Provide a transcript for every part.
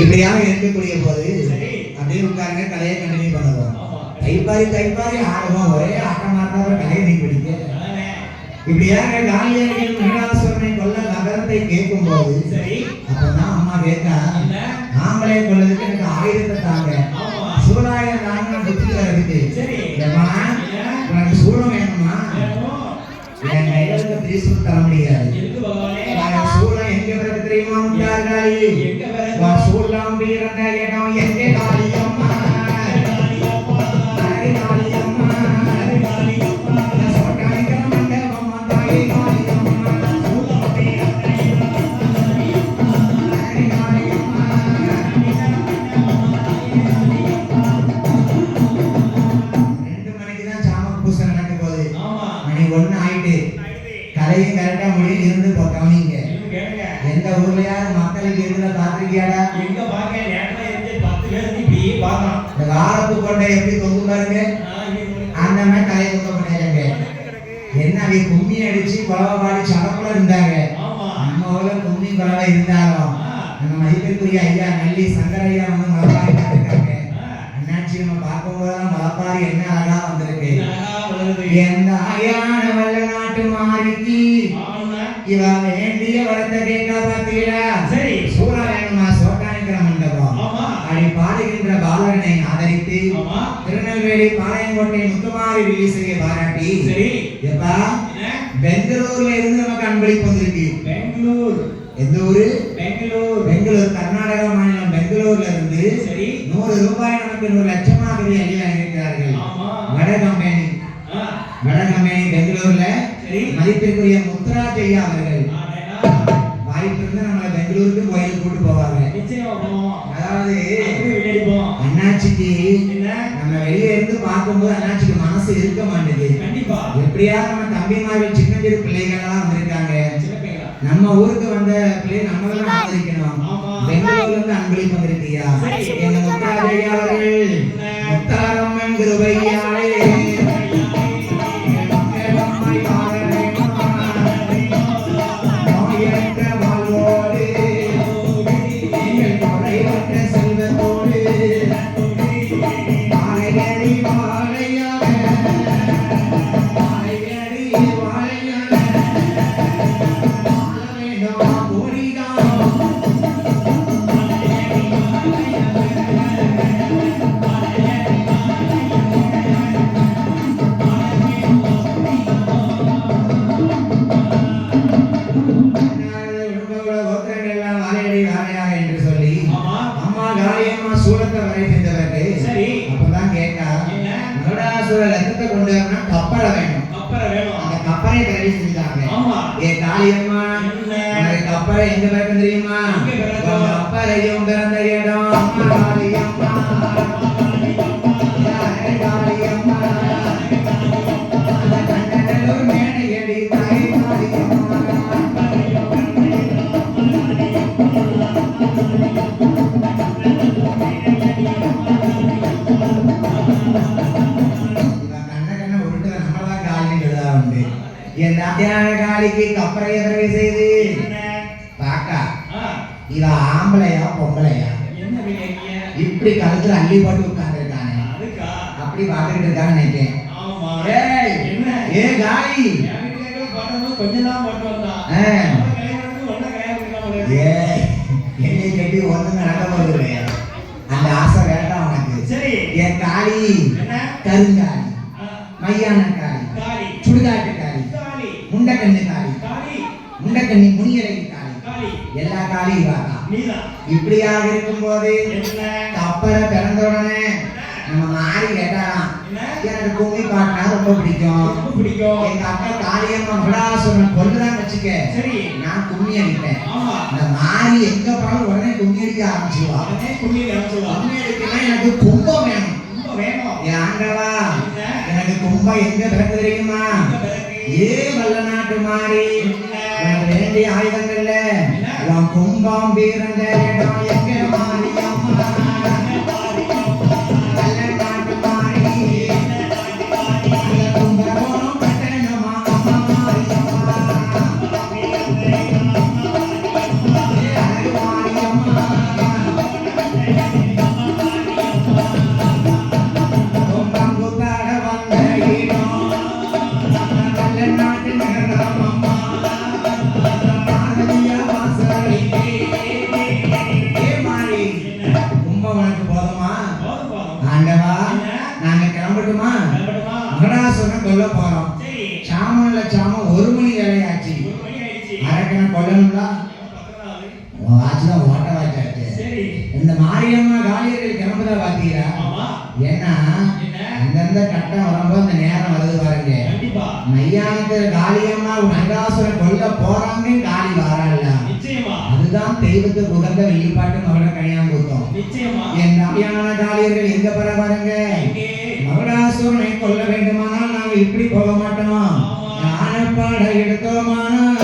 இப்படியாக இருக்கக்கூடிய போது சரி. அப்படியே உட்காருங்க கலையை கண்டினியூ பண்ணுவோம். ஆமா. தைப்பாரி தைப்பாரி ஒரே ஆட்டமா கலையை நீ பிடிக்க. இப்படியாக காளியடிகள் மகிழாசுரனை கொல்ல நகரத்தை கேட்கும் போது சரி. அப்பதான் அம்மா கேட்டா ஆம்பளை கொல்லதுக்கு எனக்கு ஆயுதத்தை தாங்க. ஆமா. சூறாயம் தாங்க புத்தி தரதுக்கு சரி. ஏம்மா, என்ன? உனக்கு சூடம் வேணுமா. என் கையில இருக்க திரிசூல் தர முடியாது. சூடம் எங்க பிறகு தெரியுமா உண்டார் காளி எங்க எங்க பாக்க நேரத்துல இருந்து பத்து பேர் இப்படி பார்த்தோம் இந்த வாரப்பு கொண்டை எப்படி தொங்கு பாருங்க. ஆ, இங்க ஒரு- அந்த மாதிரி கலையை தொங்க பண்ணிடுறாங்க என்ன அவங்க கும்மி அடிச்சு குழவை பாடி சடப்புல இருந்தாங்க. நம்ம ஊர்ல கும்மி குழவை இருந்தாலும் நம்ம மதிப்பிற்குரிய ஐயா நல்லி சங்கர் ஐயா வந்து மலப்பாரி பார்த்துருக்காங்க. அண்ணாச்சி நம்ம பார்க்கும்போதெல்லாம் மலப்பாரி என்ன அழகா வந்திருக்கு. எந்த அயான வல்ல நாட்டு மாறிக்கு. இவ வேண்டிய வரத்தை கேட்க பார்த்தீங்களா சரி. சூழ வேணுமா ஆமா. திருநெல்வேலி பாளையங்கோட்டை முத்துமாரி ரிலீஸுக்கு பாராட்டி சரி. எப்பா? பெங்களூர்ல இருந்து நமக்கு அன்பளிப்பு வந்திருக்கு. பெங்களூர். எந்த ஊரு? பெங்களூர். பெங்களூர் கர்நாடகா மாநிலம் பெங்களூர்ல இருந்து சரி. நூறு ரூபாய் நமக்கு நூறு லட்சமாக அள்ளி ஆமா. வட கம்பெனி வட கம்பெனி பெங்களூர்ல மதிப்பிற்குரிய முத்துராஜ் ஐயா அவர்கள். வாய்ப்பு இருந்து நம்மளை பெங்களூருக்கு கோயிலுக்கு கூட்டு போவாங்க. நிச்சயமா போவோம். அதாவது அண்ணாச்சிக்கு நம்ம வெளியே இருந்து பார்க்கும்போது அண்ணாச்சிக்கு மனசு இருக்க மாட்டேங்குது கண்டிப்பா. எப்படியா நம்ம தம்பிமார்கள் சின்னஞ்சிறு பிள்ளைகள் எல்லாம் வந்திருக்காங்க. சின்ன நம்ம ஊருக்கு வந்த பிள்ளை நம்ம தான். பெங்களூர்ல இருந்து அன்பளிப்பு வந்திருக்கியா? எங்க முத்தாஜ் ஐயா அவர்கள் முத்தாரம்மன் நாட்டியான காளிக்கு கப்பலை எதிரவை செய்து ஆ, இவ ஆம்பளையா பொம்பளையா? இப்படி கழுத்துல அள்ளி போட்டு உட்கார்ந்துருக்கானே. அப்படி பாத்துக்கிட்டு இருக்கான்னு நினைக்கிறேன். ஏ காளி. பாட்டணும் கொஞ்சம் தான் பாட்டு வந்தான். ஏ என்னை கட்டி ஒண்ணு நடக்க போகுது? அந்த ஆசை வேண்டாம் உனக்கு. சரி. என் காளி கருங்காளி. மையான காளி காளி சுடுகாட்டு காளி காளி முண்டக்கண்ணு காளி காளி முண்டக்கண்ணி முனியலை காளி காளி நீதான் இப்படியாக இருக்கும்போது கப்பலை பிறந்த உடனே நம்ம மாறி கேட்டாராம் எனக்கு கும்மி பாட்டினா ரொம்ப பிடிக்கும். பிடிக்கும். எங்க அக்கா காளியம்மா விடாசுரன் கொல்லுதான் வச்சுக்க. சரி. நான் கும்மி அடிப்பேன். அந்த மாறி எங்க போனாலும் உடனே கும்மி அடிக்க கும்மியில் அனுப்பிச்சுடுவான் கும்மி அடிக்கனா எனக்கு கும்பம் வேணும். வேணும்? ஏ ஆண்டவா என்ன? எனக்கு கும்பம் எங்க பிறகு தெரியுமா? இந்த ஏ வல்ல நாட்டு மாறி வேண்டிய ஆயுதங்கள்ல என்ன? எங்க மாறி இந்த மாரியம்மா காளியர்கள் கிளம்புதா பாத்தீங்களா? ஏன்னா அந்தந்த கட்டம் வரும்போது அந்த நேரம் வருது பாருங்க. கண்டிப்பா. மையானத்துல காளியம்மா நகாசுரன் கொல்ல போறாங்க காளி நிச்சயமா. அதுதான் தெய்வத்துக்கு உகந்த வெள்ளிப்பாட்டு மகட கனியாங்குத்தம் நிச்சயமா. என் நம்பியான காளியர்கள் எங்க பெற பாருங்க? எங்கே? மகடாசுரனை கொல்ல வேண்டுமானால் நாங்க இப்படி போக மாட்டோம்? ஞானப்பாட எடுத்தோமானால்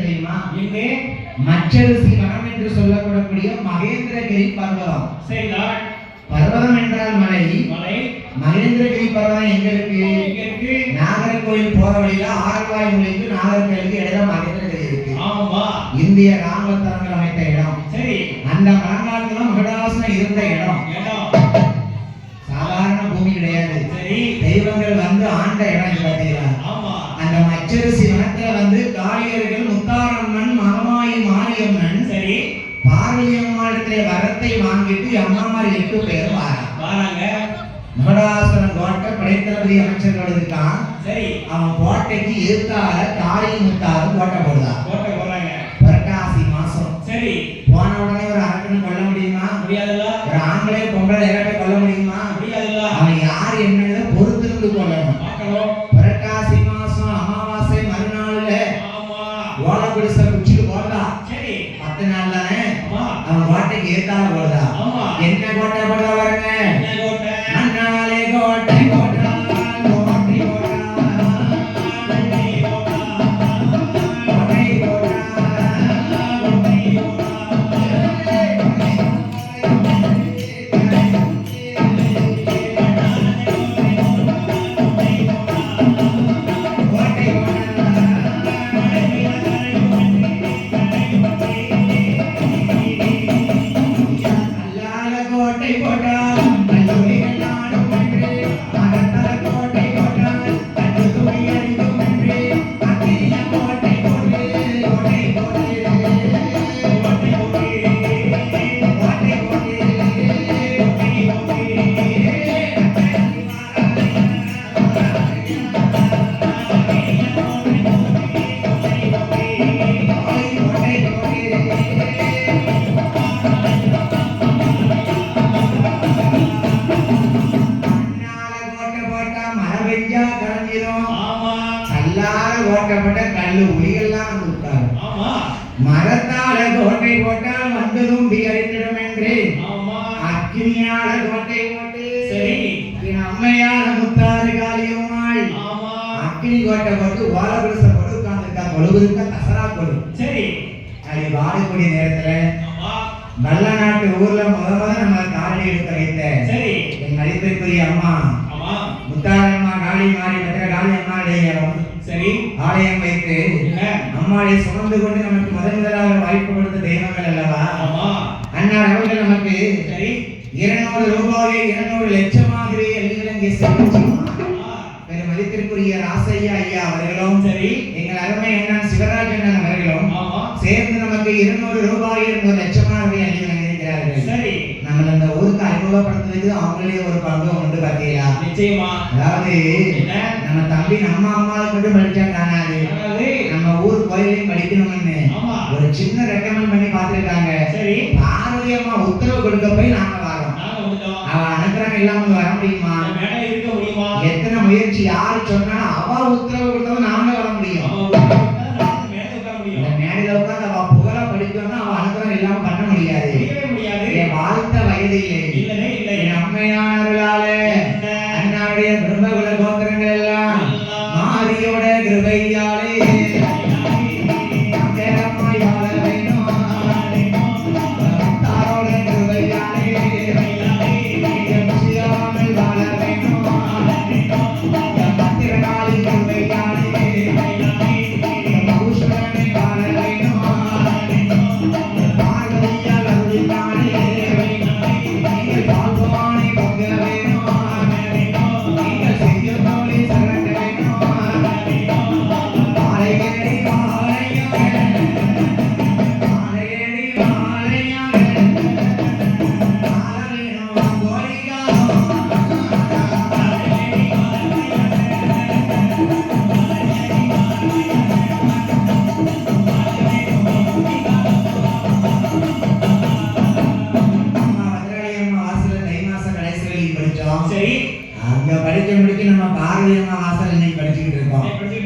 தெரியுமா? எங்கே மச்சரிசி வனம் என்று சொல்லக்கூடக்கூடிய மகேந்திரகிரி பர்வதம். சரிதான். பர்வதம் என்றால் மலை. மலை. மகேந்திரகிரி பர்வதம் எங்க இருக்கு? எங்க இருக்கு? நாகர்கோயில் போற வழியில ஆரல்வாய் மொழிக்கு நாகர்கோயிலுக்கு இடையில மகேந்திரகிரி இருக்கு. ஆமா. இந்திய ராணுவத்தலங்கள் அமைத்த இடம். சரி. அந்த பழங்காலத்துல மகுடாசுரன் இருந்த இடம். சாதாரண பூமி கிடையாது. சரி. தெய்வங்கள் வந்து ஆண்ட இடம் பார்த்தீங்களா ஆமா. அந்த மச்சரிசி வனத்துல வந்து காளியர்கள் முத்தாரம்மன் மகமாயி மாரியம்மன் சரி பார்வதி அம்மாளிடத்திலே வரத்தை வாங்கிட்டு அம்மாமாரி எட்டு பேர் வாரா வராங்க. மகடாசுரன் கோட்டை படைத்தளபதி அமைச்சர்கள் இருக்கான். சரி. அவன் கோட்டைக்கு எதிர்த்தால காளியும் முத்தாரும் கோட்டை போடுதான். குடிசை குச்சிட்டு சரி. பத்து நாள் தானே அவன் கோட்டைக்கு ஏத்தால ஆமா. என்ன கோட்டை போடுதா பாருங்க. என்ன கோட்டை? சரி. அது வாழக்கூடிய நேரத்துல நல்ல நாட்டு ஊர்ல முத முத நம்ம காலடி எடுத்து வைத்த சரி. என் மதிப்பிற்குரிய அம்மா முத்தாரம்மா காளி மாறி பத்திர காளி அம்மாளுடைய சரி. ஆலயம் வைத்து என்ன? அம்மாளை சுமந்து கொண்டு நமக்கு முதன் முதலாக வாய்ப்பு கொடுத்த தெய்வங்கள் அல்லவா? அன்னார் அவர்கள் நமக்கு சரி. இருநூறு ரூபாயை இருநூறு லட்சமாகவே ஆமா. பெரும் மதிப்பிற்குரிய ராசையா ஐயா அவர்களும் சரி. எங்கள் அருமை அண்ணன் இருநூறு ரூபாய் இருநூறு லட்சமா அப்படின்னு நினைக்கிறார்கள் சரி. நம்ம அந்த ஊருக்கு அறிமுகப்படுத்துறதுக்கு அவங்களே ஒரு பங்கு உண்டு பாத்தீங்களா? நிச்சயமா. அதாவது நம்ம தம்பி நம்ம அம்மாவுக்கு மட்டும் படிச்சாங்க காணாது நம்ம ஊர் கோயிலையும் படிக்கணும்னு. ஒரு சின்ன ரெக்கமெண்ட் பண்ணி பார்த்துருக்காங்க. சரி. பார்வதி உத்தரவு கொடுக்க போய் நாங்க வரோம். அவ அனுப்புறாங்க இல்லாம வர முடியுமா? எத்தனை முயற்சி யாரு சொன்னா அவ உத்தரவு கொடுத்தவன் நாம படிக்கணும்னா அவன் அனுகிரகம் இல்லாம பண்ண முடியாது. முடியாது. என் வாழ்த்த வயதில்லை.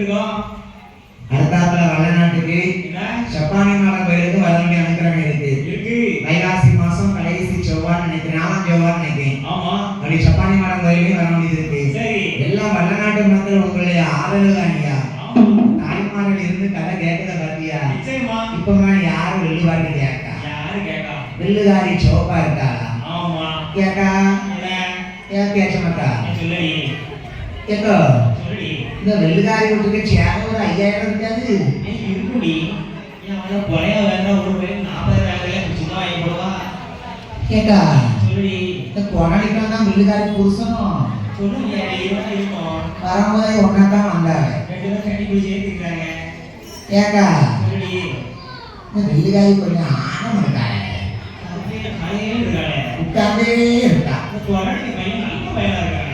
இருக்கோம் அடுத்தாப்புல வடநாட்டுக்கு சப்பானி மாட கோயிலுக்கு வர வேண்டிய அனுக்கிரகம் இருக்கு. இருக்கு. வைகாசி மாசம் கடைசி செவ்வாய் நினைக்கிறேன். நாலாம் செவ்வாய் நினைக்கிறேன். ஆமா. அப்படி சப்பானி மாடம் கோயிலையும் வர வேண்டியது இருக்கு. சரி. எல்லாம் வடநாட்டு மக்கள் உங்களுடைய ஆதரவு ஆமா. தாய்மார்கள் இருந்து கதை கேட்கத பாத்தியா? நிச்சயமா. இப்ப யாரும் வெள்ளுவாட்டி கேட்கா யாரு கேட்டா? வெள்ளுதாரி சோப்பா இருக்காளா ஆமா. என்ன? ஏன் கேட்க மாட்டா? கேக்கோ சொல்லடி இந்த வெள்ளுதாரி வீட்டுக்கு சேவை ஒரு ஐயாயிரம் இருக்காது இருக்குடி அவன பொறையா வேண்டாம் ஒரு பேர் நாற்பதாயிரம் சும்மா வாங்கி போடுவா கேக்கா சொல்லடி இந்த கொடாடிக்கு தான் வெள்ளுதாரி புருஷனும் சொல்லுங்க இருக்கும் வரும்போதே ஒன்னா தான் வந்தாங்க ரெண்டு பேரும் கட்டி பிடிச்சி ஏத்திக்கிறாங்க ஏக்கா சொல்லடி இந்த வெள்ளுதாரி கொஞ்சம் ஆழம் இருக்காங்க உட்கார்ந்தே இருக்கா கொரடி பையன் நல்ல பையனா இருக்காங்க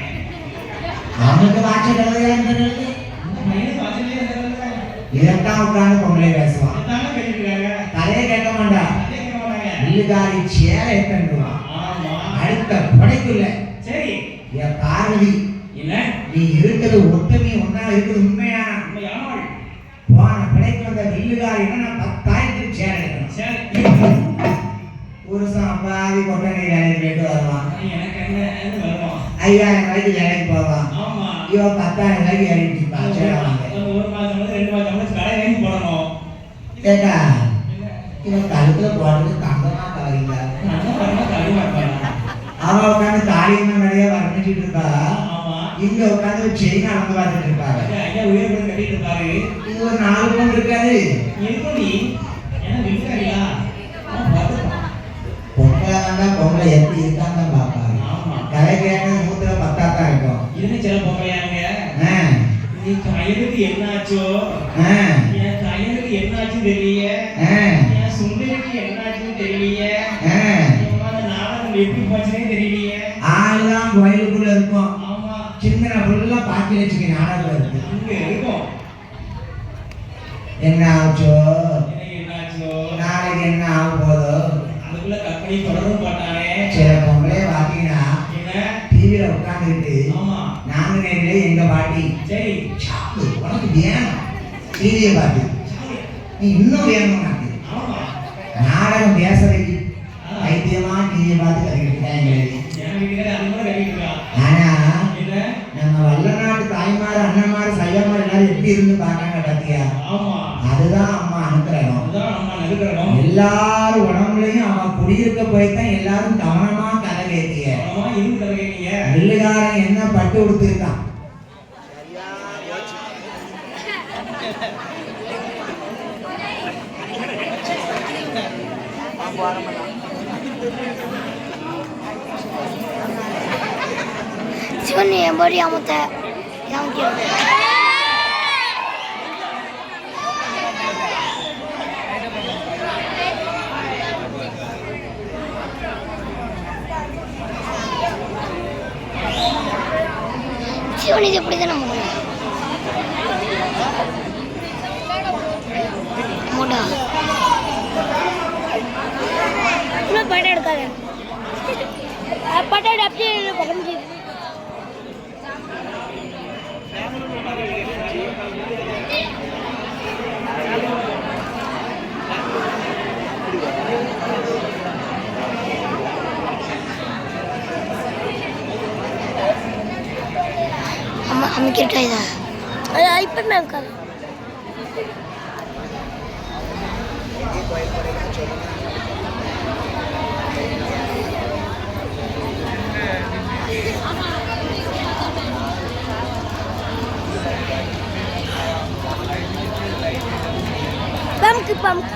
அவனுக்கு பையனுக்கு வசதியே இருக்காங்க இதைத்தான் உட்கார்ந்து பொம்பளை பேசுவான் கதையை கேட்க மாட்டான் சேர எத்தண்டுவான் ஆமா அடுத்த படைக்குள்ள சரி என் பார்வதி என்ன நீ இருக்கிறது ஒத்துமை ஒன்னா இருக்குது உண்மையான போன படைக்கு வந்த வெள்ளுதாரின்னா நான் பத்தாயிரத்துக்கு சேர எடுக்கணும் புருஷன் அப்பாவி கொட்டை நீர் வேலைக்கு போயிட்டு வருவான் எனக்கு என்ன வருவோம் ஐயாயிரம் ரூபாய்க்கு வேலைக்கு போவான் இவன் பத்தாயிரம் ரூபாய்க்கு நிற்பான் சேர வாங்க ஒரு வந்து ரெண்டு வந்து கடை வாங்கி போடணும் கேட்டா? இவன் கழுத்துல போடுறது தங்கமா கவரிங்க நல்லா பாருங்க, கழுவா இருப்பாங்க. அவன் உட்காந்து காரியமா நிறைய வர்ணிச்சிட்டு ஆமா. இங்க உட்காந்து செயின் அளந்து பார்த்துட்டு இருப்பாரு ஐயா, ஐயா உயிரை கூட கட்டிட்டு இருப்பாரு. இது ஒரு நாலு பவுன் இருக்காது. என்ன ஆக போதோ? அதுக்குள்ள கற்பனை தொடரும் போட்டானே சில பொம்பளை பாத்தீங்கன்னா என்ன? டிவியில உட்காந்துக்கிட்டு ஆமா. நாங்க நேரிலே எங்க பாட்டி? சரி. சாப்பிடு உனக்கு வேணும். டிவியை. நீ இன்னும் வேணும் நாடகம் பேசுறதுக்கு ஆ. வைத்தியமா டிவியை பார்த்து கற்றுக்கிட்டாங்க என் வீட்டுக்காரர் அது கூட கட்டிட்டு இருக்கான் ஆனா என்ன நம்ம வல்லநாட்டு தாய்மார் அண்ணன்மார் சையமார் எல்லாரும் எப்படி இருந்து பார்க்காங்க பாத்தியா ஆமா அதுதான் அம்மா அனுக்கிறோம் அதுதான் நம்ம நடுக்கிறோம் எல்லாரும் உடம்புலயும் அவன் குடியிருக்க போய்தான் எல்லாரும் கவனமா கதை கேட்டிய என்ன பட்டு கொடுத்துருக்கான்? சிவன் என் படி அமுத்த. தோணுது இப்படி தான் படம் எடுக்காத. படம் அப்படியே கிட்ட இதா இப்போ இருக்காது பம்க்கு பம்க்